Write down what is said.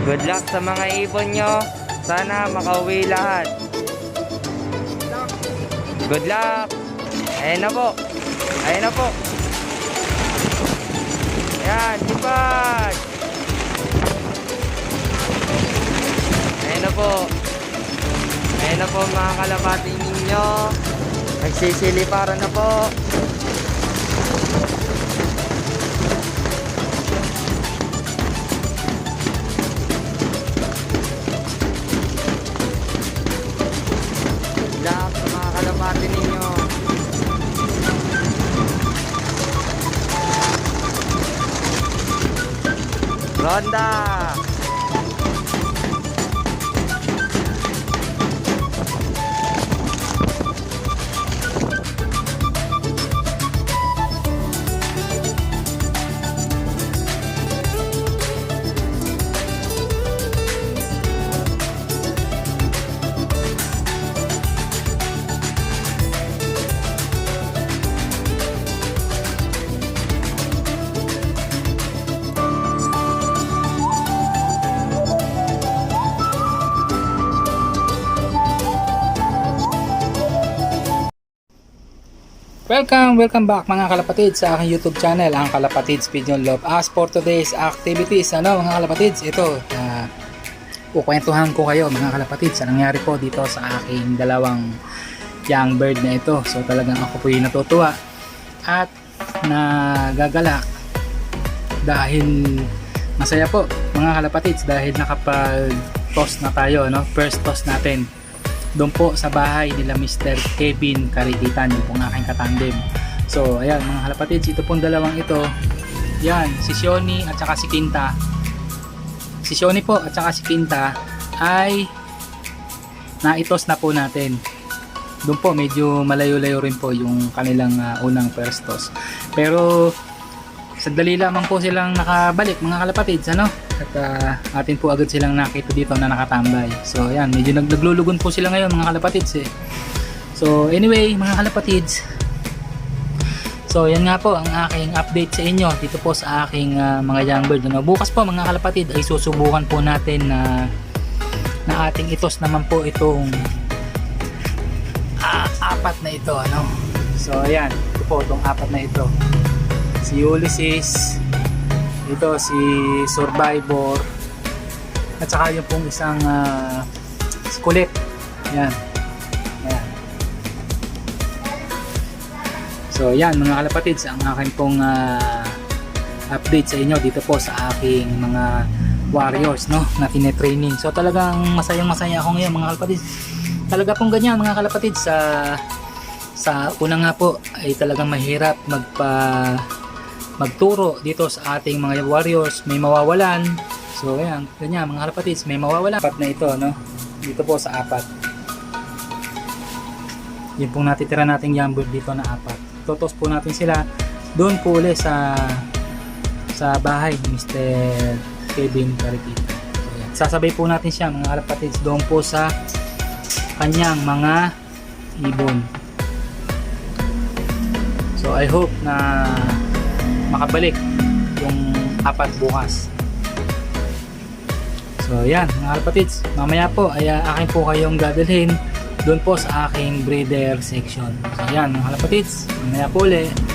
Good luck sa mga ibon nyo. Sana makauwi lahat. Good luck. Ayan na po. Ayan na po. Ayan, sipag. Ayan na po. Ayan na po mga kalapati ninyo. Nagsisiliparan na po. Ronda! Welcome, welcome back mga kalapatids sa aking YouTube channel, ang Kalapatids Pigeon Love. As for today's activities, ano mga kalapatids, ito, uh, kukwentuhan ko kayo mga kalapatids sa nangyari po dito sa aking dalawang young bird na ito. So talagang ako po yung natutuwa at nagagalak dahil masaya po mga kalapatids dahil nakapag toss na tayo, no? first toss natin doon po sa bahay nila Mr. Kevin Karikitan yung pong aking katandem. So ayan mga halapatids ito pong dalawang ito. Yan si Sioni at saka si Kinta. Si Sioni po at saka si Kinta ay naitos na po natin. Doon po medyo malayo-layo rin po yung kanilang ah, unang first toss pero sandali lamang po silang nakabalik mga kalapatids ano? At ah, atin po agad silang nakita dito na nakatambay. So ayan medyo nag naglulugon po sila ngayon mga kalapatids eh. So anyway mga kalapatids. So yan nga po ang aking update sa inyo dito po sa aking ah, mga young bird ano? bukas po mga kalapatid ay susubukan po natin na na ating itos naman po itong ah, apat na ito ano? So ayan ito po itong apat na ito si Ulysses ito si Survivor at saka yung pong isang uh, Kulit. Yan. Yan. So yan mga kalapatids ang akin pong ah, update sa inyo dito po sa aking mga warriors no na tinetraining. So talagang masayang masaya ako ngayon mga kalapatids. Talaga pong ganyan mga kalapatids sa sa una nga po ay talagang mahirap magpa magturo dito sa ating mga warriors may mawawalan. So ayan ganyan mga kalapatids may mawawalan. Apat na ito no? Dito po sa apat. Yun pong natitira nating yambird dito na apat. Totos po natin sila doon po ulit sa sa bahay ni Mr. Kevin Carikita sasabay po natin siya mga kalapatids doon po sa kanyang mga ibon. So I hope na makabalik yung apat bukas. So yan mga kalapatids, mamaya po ay uh, akin po kayong dadalhin doon po sa aking breeder section. So yan mga kalapatids, mamaya po ulit.